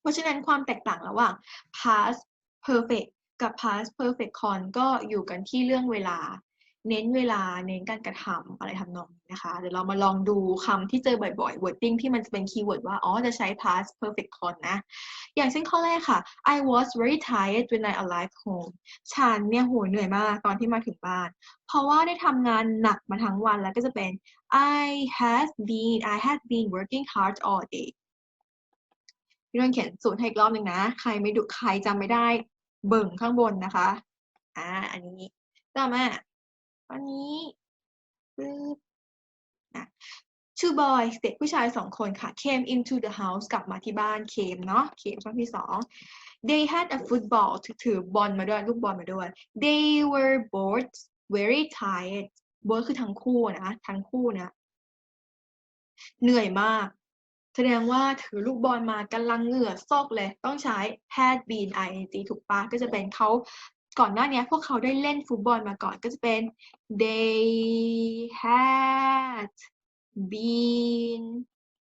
เพราะฉะนั้นความแตกต่างระหว่าง past perfect กับ past perfect con ก็อยู่กันที่เรื่องเวลา เน้นเวลาเน้นการกระทำอะไรทำนองนี้นะคะเดี๋ยวเรามาลองดูคำที่เจอบ่อยๆ wording ที่มันจะเป็นคีย์เวิร์ดว่า อ๋อ จะใช้ past perfect con นะ อย่างเช่นข้อแรกค่ะ I was very tired when I arrived home ฉันเนี่ยโหเหนื่อยมากตอนที่มาถึงบ้าน เพราะว่าได้ทำงานหนักมาทั้งวันแล้วก็จะเป็น I have been I have been working hard all day พี่นนท์เขียนสูตรให้อีกรอบหนึ่งนะ ใครไม่ดูใครจำไม่ได้ เบิ่งข้างบนนะคะ อ่า อันนี้ต่อมาอันนี้ปึ๊บอะ two boys เด็กผู้ชายสองคนค่ะ came into the house กลับมาที่บ้าน came เนาะ came ช่องที่สอง they had a football ถือถือบอลมาด้วย ลูกบอลมาด้วย they were both very tired both คือทั้งคู่นะ ทั้งคู่นะ เหนื่อยมาก แสดงว่าถือลูกบอลมากำลังเหงื่อซอกเลย ต้องใช้ had been ing ถูกปะก็จะเป็นเขาก่อนหน้านี้พวกเขาได้เล่นฟุตบอลมาก่อนก็จะเป็น they had been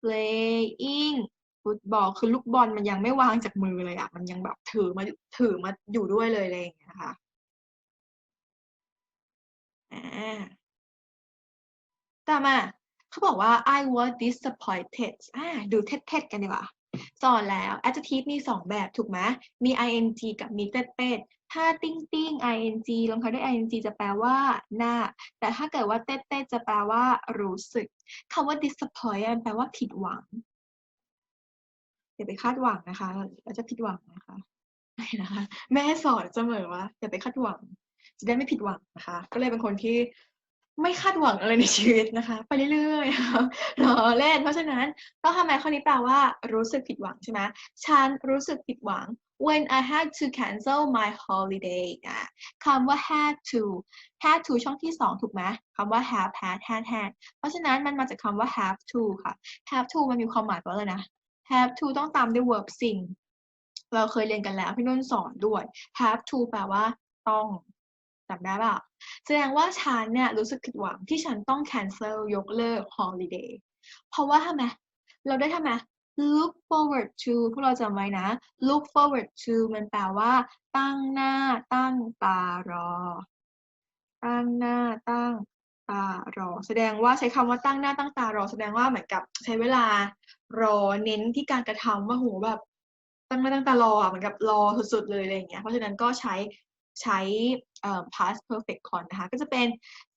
playing ฟุตบอลคือลูกบอลมันยังไม่วางจากมือเลยอะมันยังแบบถือมาถือมาอยู่ด้วยเลยอะไรอย่างเงี้ยค่ะอ่าต่อมา เขาบอกว่า I was disappointed อ่าดูเท็ดๆกันดีกว่าสอนแล้ว adjective มีสองแบบถูกไหมมี ing กับมีเต็ดๆถ้าติ้งติ้ง ing ลงท้ายด้วย ing จะแปลว่าหน้า แต่ถ้าเกิดว่าเต็ดๆจะแปลว่า รู้สึกคำว่า disappoint แปลว่าผิดหวังอย่าไปคาดหวังนะคะเราจะผิดหวังนะคะไม่นะคะ แม่สอนเสมอว่าอย่าไปคาดหวัง จะได้ไม่ผิดหวังนะคะ ก็เลยเป็นคนที่ ไม่คาดหวังอะไรในชีวิตนะคะ ไปเรื่อยๆรอเล่น เพราะฉะนั้นก็ทำไมข้อนี้แปลว่า รู้สึกผิดหวังใช่ไหมฉันรู้สึกผิดหวัง when I had to cancel my holiday อะคำว่า had to had to ช่องที่สองถูกไหมคำว่า have had had had เพราะฉะนั้นมันมาจากคำว่า have to ค่ะ have to มันมีความหมายว่าอะไรนะ have to ต้องตามด้วย verb สิ่งเราเคยเรียนกันแล้วพี่นุ่นสอนด้วย have to แปลว่าต้อง จำได้ป่ะแสดงว่าฉันเนี่ยรู้สึกผิดหวังที่ฉันต้อง cancel ยกเลิก holiday เพราะว่าทำไมเราได้ทำไม look forward to พวกเราจำไว้นะ look forward to มันแปลว่า ตั้งหน้า ตั้งตารอ ตั้งหน้าตั้งตารอ แสดงว่าใช้คำว่าตั้งหน้าตั้งตารอ แสดงว่าเหมือนกับใช้เวลารอเน้นที่การกระทำว่าโหแบบตั้งหน้าตั้งตารออะเหมือนกับรอสุดๆเลยอะไรอย่างเงี้ยเพราะฉะนั้นก็ใช้ ใช้ past perfect con นะคะ ก็จะเป็น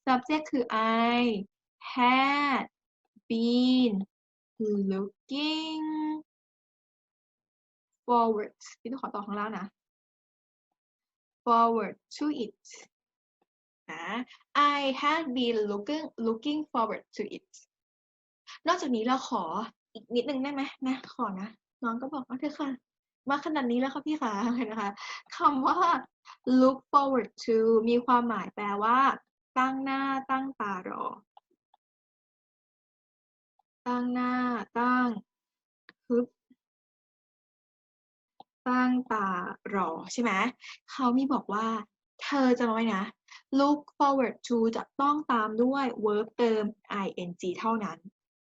subject คือ I had been looking forward พี่ต้องขอต่อข้างล่างนะ forward to it นะ I had been looking looking forward to it นอกจากนี้เราขออีกนิดนึงได้ไหมนะ ขอนะ น้องก็บอกว่าเธอค่ะ มาขนาดนี้แล้วค่ะพี่คะนะคะคำว่า look forward to มีความหมายแปลว่า ตั้งหน้าตั้งตารอ ตั้งหน้าตั้งฮึบตั้งตารอใช่ไหมเขามีบอกว่า เธอจะมาไว้นะ look forward to จะต้องตามด้วย verb เติม ing เท่านั้น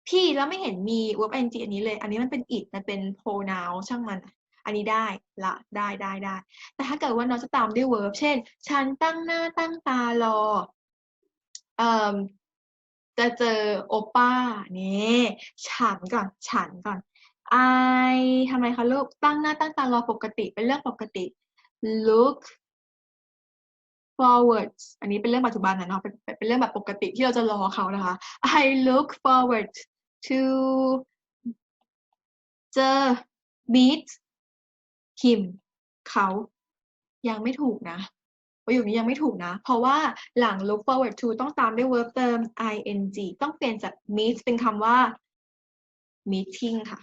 พี่แล้วไม่เห็นมี verb ing อันนี้เลย อันนี้มันเป็น it มันเป็น pronoun ช่างมัน อันนี้ได้ละได้ได้ได้ แต่ถ้าเกิดว่าน้องจะตามด้วย verb เช่น ฉันตั้งหน้าตั้งตารอเอ่อจะเจอโอป้านี่ฉันก่อนฉันก่อน I ทำไมคะลูกตั้งหน้าตั้งตารอปกติเป็นเรื่องปกติ look forward อันนี้เป็นเรื่องปัจจุบันนะเนาะเป็นเป็นเรื่องแบบปกติที่เราจะรอเขานะคะ I look forward to เจอ meet him เขายังไม่ถูกนะประโยคนี้ยังไม่ถูกนะ เพราะว่าหลัง look forward to ต้องตามด้วย verb เติม ing ต้องเปลี่ยนจาก meet เป็นคำว่า meeting ค่ะ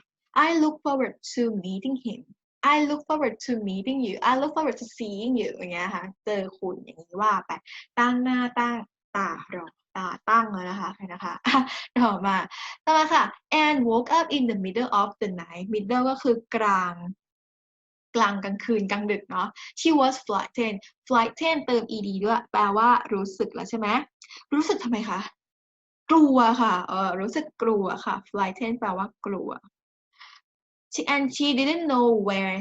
I look forward to meeting him I look forward to meeting you I look forward to seeing you อย่างเงี้ยค่ะ เจอคุณอย่างนี้ว่าไป ตั้งหน้าตั้งตารอตาตั้งแล้วนะคะนะคะต่อมา ต่อมาค่ะ and woke up in the middle of the night middle ก็คือกลาง กลางกลางคืนกลางดึกเนาะ she was frightened frightened เติม ed ด้วย แปลว่ารู้สึกแล้วใช่ไหมรู้สึกทำไมคะ กลัวค่ะเออรู้สึกกลัวค่ะ frightened แปลว่ากลัว she and she didn't know where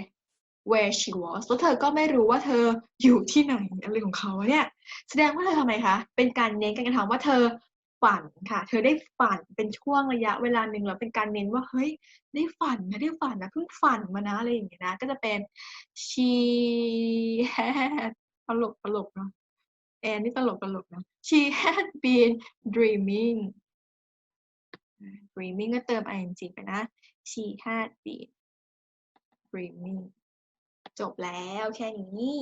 where she was แล้วเธอก็ไม่รู้ว่าเธออยู่ที่ไหนอะไรของเขาเนี่ย แสดงว่าเธอทำไมคะ เป็นการเน้นการกระทำว่าเธอ ฝันค่ะ เธอได้ฝันเป็นช่วงระยะเวลาหนึ่งแล้วเป็นการเน้นว่าเฮ้ยได้ฝันนะได้ฝันนะเพิ่งฝันมานะอะไรอย่างเงี้ยนะ ก็จะเป็น she had ตลกตลกเนาะแอนนี่ตลกตลกนะ she had been dreaming dreaming ก็เติม ing ไปนะ she had been dreaming จบแล้วแค่นี้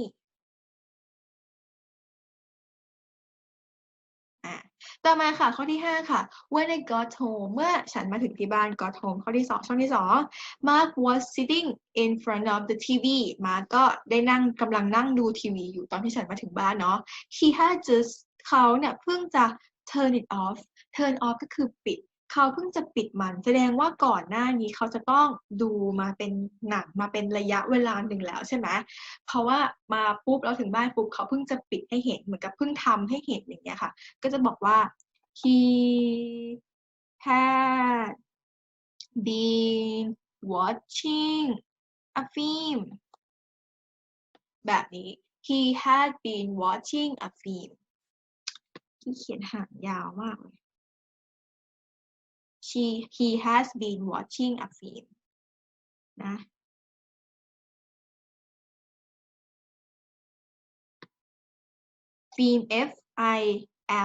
ต่อมาค่ะข้อที่ 5 ค่ะ when I got home เมื่อฉันมาถึงที่บ้าน got home ข้อที่ 2 ช่องที่ 2 Mark was sitting in front of the TV มาร์กก็ได้นั่งกำลังนั่งดูทีวีอยู่ตอนที่ฉันมาถึงบ้านเนาะ he had just เขาเนี่ยเพิ่งจะ turn it off turn off ก็คือปิด เขาเพิ่งจะปิดมัน แสดงว่าก่อนหน้านี้เขาจะต้องดูมาเป็นหนังมาเป็นระยะเวลาหนึ่งแล้วใช่ไหมเพราะว่ามาปุ๊บเราถึงบ้านปุ๊บเขาเพิ่งจะปิดให้เห็นเหมือนกับเพิ่งทำให้เห็นอย่างเงี้ยค่ะ ก็จะบอกว่า he had been watching a film แบบนี้ he had been watching a film ที่เขียนหางยาวมากเลย she he has been watching a film นะฟิล์ม F I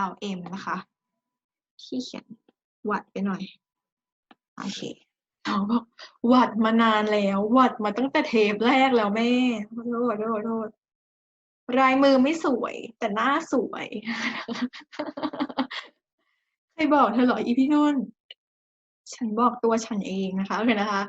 L M นะคะที่เขียนวัดไปหน่อย โอเคเขาบอกวัดมานานแล้ววัดมาตั้งแต่เทปแรกแล้วแม่โทษโทษโทษลายมือไม่สวย แต่หน้าสวย ใครบอกเธอหรออีพี่นุ่น ฉันบอกตัวฉันเองนะคะโอเคนะคะ